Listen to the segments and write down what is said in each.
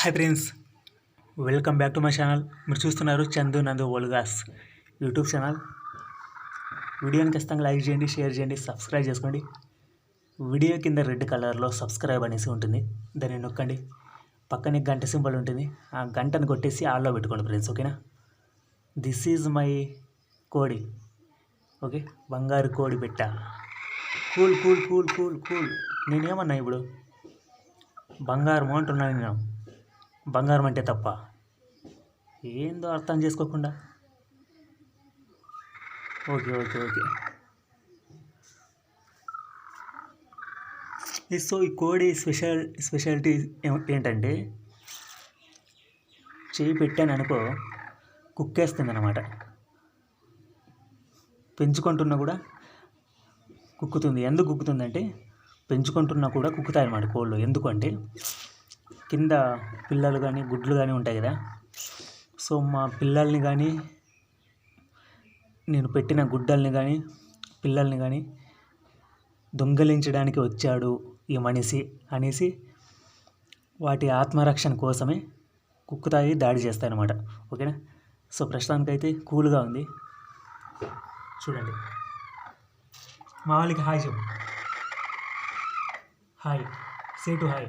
Hi friends. Welcome back to my channel. మీరు చూస్తున్నారు చందు నందు ఓల్గాస్ యూట్యూబ్ ఛానల్. వీడియోని ఖచ్చితంగా లైక్ చేయండి షేర్ చేయండి సబ్స్క్రైబ్ చేసుకోండి. వీడియో కింద రెడ్ కలర్లో సబ్స్క్రైబ్ అనేసి ఉంటుంది. దాన్ని నొక్కండి. పక్కనే గంట సింబల్ ఉంటుంది. ఆ గంటను కొట్టేసి ఆల్లో పెట్టుకోండి ఫ్రెండ్స్ ఓకేనా? దిస్ ఈజ్ మై కోడి. ఓకే? బంగారు కోడి పెట్ట. Cool cool cool cool cool. నేనేమన్నా ఇప్పుడు? బంగారం అంటున్నాను నేను. బంగారం అంటే తప్ప ఏందో అర్థం చేసుకోకుండా. Okay okay okay. సో ఈ కోడి స్పెషల్ స్పెషాలిటీ ఏంటంటే చేయి పెట్టాను అనుకో కుక్కేస్తుంది అనమాట పెంచుకుంటున్నా కూడా కుక్కుతుంది. ఎందుకు కుక్కుతుందంటే పెంచుకుంటున్నా కూడా కుక్కుతాయి అన్నమాట కోళ్ళు ఎందుకంటే కింద పిల్లలు కానీ గుడ్లు కానీ ఉంటాయి కదా. సో మా పిల్లల్ని కానీ నేను పెట్టిన గుడ్డల్ని కానీ పిల్లల్ని కానీ దొంగలించడానికి వచ్చాడు ఈ మనిషి అనేసి వాటి ఆత్మరక్షణ కోసమే కుక్కుతాయి దాడి చేస్తాయన్నమాట. ఓకేనా? సో ప్రస్తుతానికైతే కూల్గా ఉంది. చూడండి. మా వాళ్ళకి హాయ్ చెప్పు. Hi. Say to hi.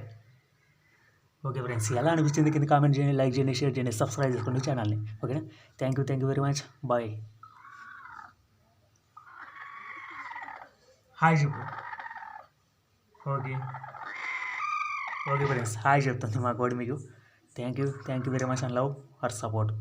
Okay friends ఎలా అనిపించింది కింద కామెంట్ చేయండి లైక్ చేయండి షేర్ చేయండి సబ్స్క్రైబ్ చేసుకోండి ఛానల్ని. ఓకేనా? Thank you thank you very much bye hi చెప్పు ఓకే ఓకే ఫ్రెండ్స్ హాయ్ చెప్తుంది మా కోడి మీకు. Thank you thank you very much and love for support